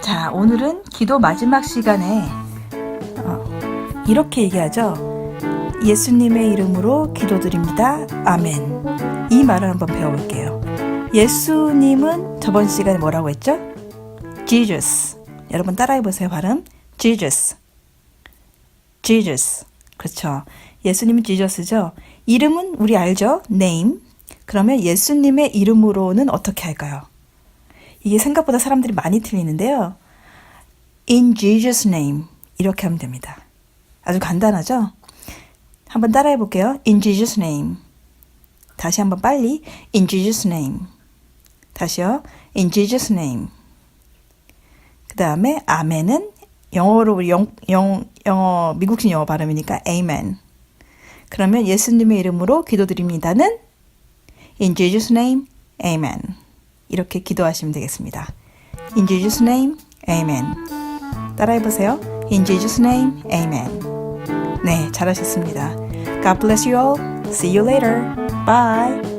자, 오늘은 기도 마지막 시간에 어, 이렇게 얘기하죠. 예수님의 이름으로 기도드립니다. 아멘. 이 말을 한번 배워볼게요. 예수님은 저번 시간에 뭐라고 했죠? Jesus. 여러분 따라해보세요. 발음. Jesus. Jesus. 그렇죠. 예수님은 지저스죠. 이름은 우리 알죠? name. 그러면 예수님의 이름으로는 어떻게 할까요? 이게 생각보다 사람들이 많이 틀리는데요. In Jesus' name. 이렇게 하면 됩니다. 아주 간단하죠? 한번 따라해 볼게요. In Jesus' name. 다시 한번 빨리. In Jesus' name. 다시요. In Jesus' name. 그 다음에 아멘은 영어로 영, 영, 영어 미국식 영어 발음이니까 amen. 그러면 예수님의 이름으로 기도드립니다는 In Jesus' name, amen. 이렇게 기도하시면 되겠습니다. In Jesus' name, amen. 따라해 보세요. In Jesus' name, amen. 네, 잘하셨습니다. God bless you all. See you later. Bye.